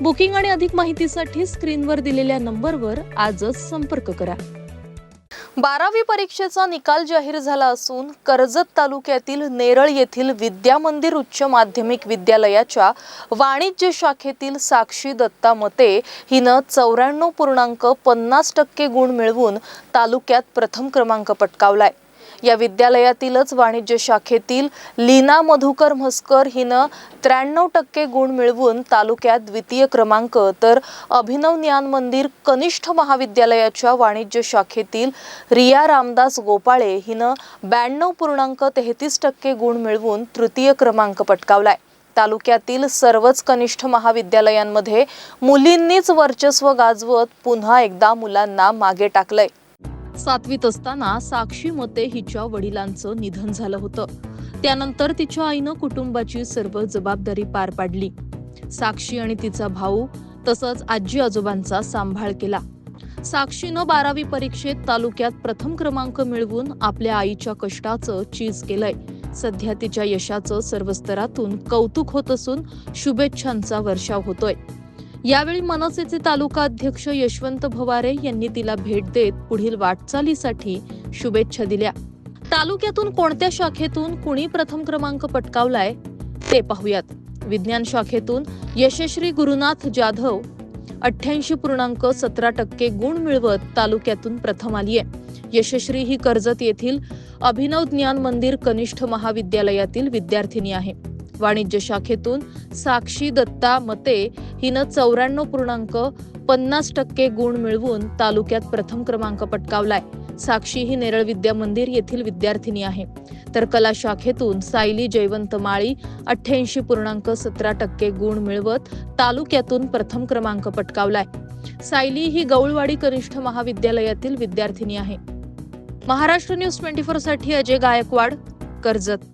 Booking आणि अधिक माहितीसाठी स्क्रीनवर दिलेल्या नंबरवर आजच संपर्क करा. बारावी परीक्षेचा निकाल जाहीर झाला असून कर्जत तालुक्यातील नेरळ येथील विद्या मंदिर उच्च माध्यमिक विद्यालयाच्या वाणिज्य शाखेतील साक्षी दत्ता मते हिनं चौऱ्याण्णव पूर्णांक पन्नास टक्के गुण मिळवून तालुक्यात प्रथम क्रमांक पटकावलाय. या विद्यालयातीलच वाणिज्य शाखेतील लीना मधुकर म्हस्कर हिनं त्र्याण्णव टक्के गुण मिळवून तालुक्यात द्वितीय क्रमांक तर अभिनव ज्ञान मंदिर कनिष्ठ महाविद्यालयाच्या वाणिज्य शाखेतील रिया रामदास गोपाळे हिनं ब्याण्णव पूर्णांक तेहतीस टक्के गुण मिळवून तृतीय क्रमांक पटकावलाय. तालुक्यातील सर्वच कनिष्ठ महाविद्यालयांमध्ये मुलींनीच वर्चस्व गाजवत पुन्हा एकदा मुलांना मागे टाकलंय. सातवीत असताना साक्षी मते हिच्या वडिलांचं निधन झालं होतं. त्यानंतर तिच्या आईनं कुटुंबाची सर्व जबाबदारी पार पाडली. साक्षी आणि तिचा भाऊ तसंच आजी आजोबांचा सांभाळ केला. साक्षीनं बारावी परीक्षेत तालुक्यात प्रथम क्रमांक मिळवून आपल्या आईच्या कष्टाचं चीज केलंय. सध्या तिच्या यशाचं सर्व स्तरातून कौतुक होत असून शुभेच्छांचा वर्षाव होतोय. यावेळी मनसेचे तालुका अध्यक्ष यशवंत भवारे यांनी तिला भेट देत पुढील वाटचालीसाठी शुभेच्छा दिल्या. तालुक्यातून कोणत्या शाखेतून कुणी प्रथम क्रमांक पटकावलाय ते पाहूयात. विज्ञान शाखेतून यशश्री गुरुनाथ जाधव अठ्ठ्याऐंशी पूर्णांक सतरा टक्के गुण मिळवत तालुक्यातून प्रथम आलीय. यशश्री ही कर्जत येथील अभिनव ज्ञान मंदिर कनिष्ठ महाविद्यालयातील विद्यार्थिनी आहे. वाणिज्य शाखेतून साक्षी दत्ता मते हिनं चौऱ्याण्णव पूर्णांक पन्नास टक्के गुण मिळवून तालुक्यात प्रथम क्रमांक पटकावलाय. साक्षी ही नेरळ विद्या मंदिर येथील विद्यार्थिनी आहे. तर कला शाखेतून सायली जयवंत माळी अठ्ठ्याऐंशी पूर्णांक सतरा टक्के गुण मिळवत तालुक्यातून प्रथम क्रमांक पटकावलाय. सायली ही गौळवाडी कनिष्ठ महाविद्यालयातील विद्यार्थिनी आहे. महाराष्ट्र न्यूज ट्वेंटी फोरसाठी अजय गायकवाड कर्जत.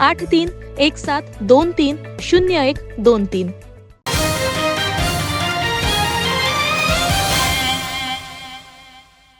आठ तीन एक सात दोन तीन शून्य एक दोन तीन.